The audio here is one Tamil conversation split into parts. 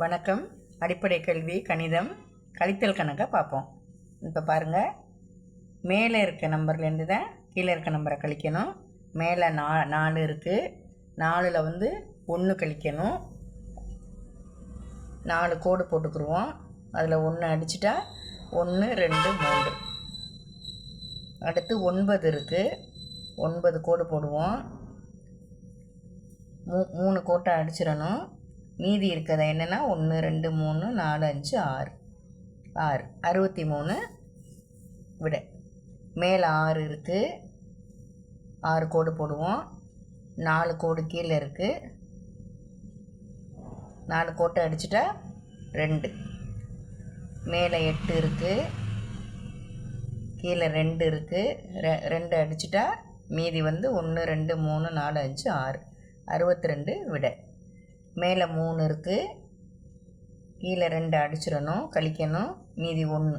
வணக்கம். அடிப்படை கல்வி கணிதம் கழித்தல் கணக்கை பார்ப்போம். இப்போ பாருங்கள் மேலே இருக்க நம்பர்லேருந்து தான் கீழே இருக்க நம்பரை கழிக்கணும். மேலே நா நாலு இருக்குது நாலில் வந்து ஒன்று கழிக்கணும். நாலு கோடு போட்டுக்குருவோம். அதில் ஒன்று அடிச்சிட்டா ஒன்று ரெண்டு மூன்று. அடுத்து ஒன்பது இருக்குது ஒன்பது கோடு போடுவோம். மூ மூணு கோட்டை அடிச்சிடணும். மீதி இருக்கிறத என்னென்னா ஒன்று ரெண்டு மூணு நாலு அஞ்சு ஆறு. ஆறு. அறுபத்தி மூணு விட. மேலே ஆறு இருக்குது ஆறு கோடு போடுவோம். நாலு கோடு கீழே இருக்குது நாலு கோட்டை அடிச்சிட்டா ரெண்டு. மேலே எட்டு இருக்குது கீழே ரெண்டு இருக்குது ரெ ரெண்டு அடிச்சிட்டா மீதி வந்து ஒன்று ரெண்டு மூணு நாலு அஞ்சு ஆறு. அறுபத்தி ரெண்டு விட. மேலே மூணு இருக்குது கீழே ரெண்டு அடிச்சிடணும். கழிக்கணும். மீதி ஒன்று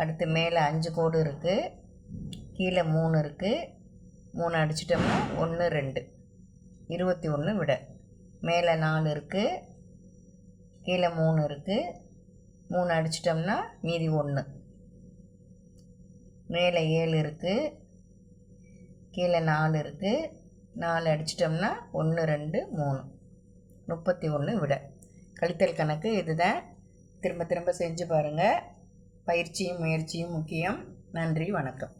அடுத்து மேலே அஞ்சு கோடு இருக்குது கீழே மூணு இருக்குது மூணு அடிச்சிட்டோம்னா ஒன்று ரெண்டு. இருபத்தி ஒன்று விட. மேலே நாலு இருக்குது கீழே மூணு இருக்குது மூணு அடிச்சிட்டோம்னா மீதி ஒன்று மேலே ஏழு இருக்குது கீழே நாலு இருக்குது நாலு அடிச்சிட்டோம்னா ஒன்று ரெண்டு மூணு. முப்பத்தி ஒன்று விட. கழித்தல் கணக்கு இதுதான். திரும்ப திரும்ப செஞ்சு பாருங்கள் பயிற்சியும் முயற்சியும் முக்கியம். நன்றி வணக்கம்.